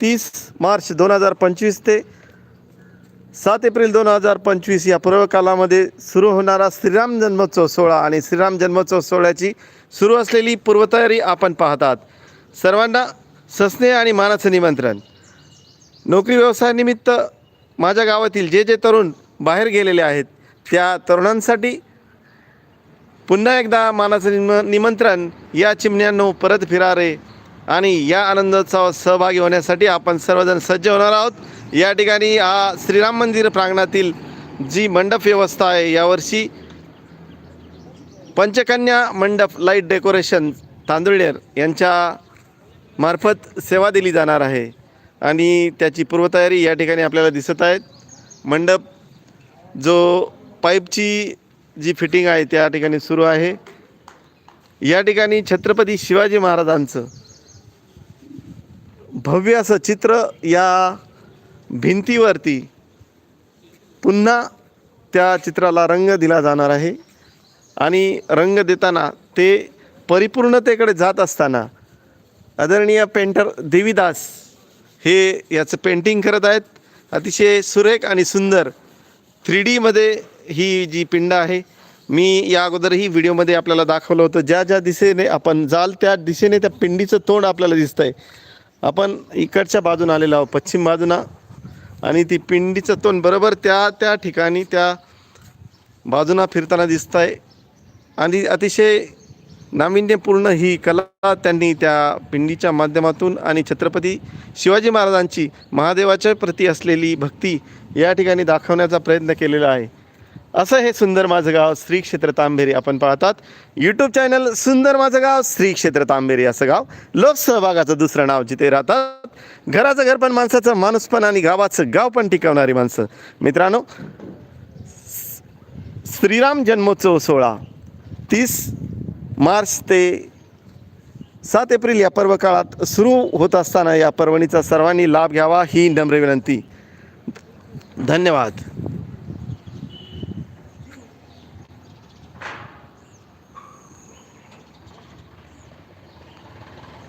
तीस मार्च दोन हजार पंचवीस ते सात एप्रिल दोन हजार पंचवीस या पूर्व कालामध्ये सुरू होणारा श्रीराम जन्मोत्सव सोहळा आणि श्रीराम जन्मोत्सव सोहळ्याची सुरू असलेली पूर्वतयारी आपण पाहतात. सर्वांना सस्ने आणि मानाचं निमंत्रण. नोकरी व्यवसायानिमित्त माझ्या गावातील जे जे तरुण बाहेर गेलेले आहेत त्या तरुणांसाठी पुन्हा एकदा मानाचं निम निमंत्रण या चिमण्यांनो परत फिरारे. आणि या आनंदोत्सवात सहभागी होण्यासाठी आपण सर्वजण सज्ज होणार आहोत. या ठिकाणी हा श्रीराम मंदिर प्रांगणातील जी मंडप व्यवस्था आहे यावर्षी पंचकन्या मंडप लाइट डेकोरेशन तांदुळनेर यांच्या मार्फत सेवा दिली जाणार आहे. आणि त्याची पूर्वतयारी या ठिकाणी आपल्याला दिसत आहेत. मंडप जो पाईपची जी फिटिंग आहे त्या ठिकाणी सुरू आहे. या ठिकाणी छत्रपती शिवाजी महाराजांचं भव्य असं चित्र या भिंतीवरती पुन्हा त्या चित्राला रंग दिला जाणार आहे. आणि रंग देताना ते परिपूर्णतेकडे जात असताना आदरणीय पेंटर देवीदास हे याचं पेंटिंग करत आहेत. अतिशय सुरेख आणि सुंदर थ्री डीमध्ये ही जी पिंड आहे मी या अगोदरही व्हिडिओमध्ये आपल्याला दाखवलं होतं. ज्या ज्या दिशेने आपण जाल त्या दिशेने त्या पिंडीचं तोंड आपल्याला दिसतं आहे आपण इकडच्या बाजून आलेलो आहोत पश्चिम बाजूनं. आणि ती पिंडीचं तोंड बरोबर त्या त्या ठिकाणी त्या बाजूना फिरताना दिसत आहे आणि अतिशय नाविन्यपूर्ण ही कला त्यांनी त्या पिंडीच्या माध्यमातून आणि छत्रपती शिवाजी महाराजांची महादेवाच्या प्रती असलेली भक्ती या ठिकाणी दाखवण्याचा प्रयत्न केलेला आहे. असं हे सुंदर माझं गाव श्री क्षेत्र तांबेरी आपण पाहतात. यूट्यूब चॅनल सुंदर माझं गाव श्री क्षेत्र तांबेरी असं गाव. लोकसहभागाचं दुसरं नाव जिथे राहतात. घराचं घर पण माणसाचं माणूस पण आणि गावाचं गाव पण टिकवणारी माणसं. मित्रांनो श्रीराम जन्मोत्सव सोहळा तीस मार्च ते सात एप्रिल या पर्व काळात सुरू होत असताना या पर्वणीचा सर्वांनी लाभ घ्यावा ही नम्र विनंती. धन्यवाद.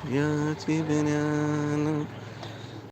याची बन्यान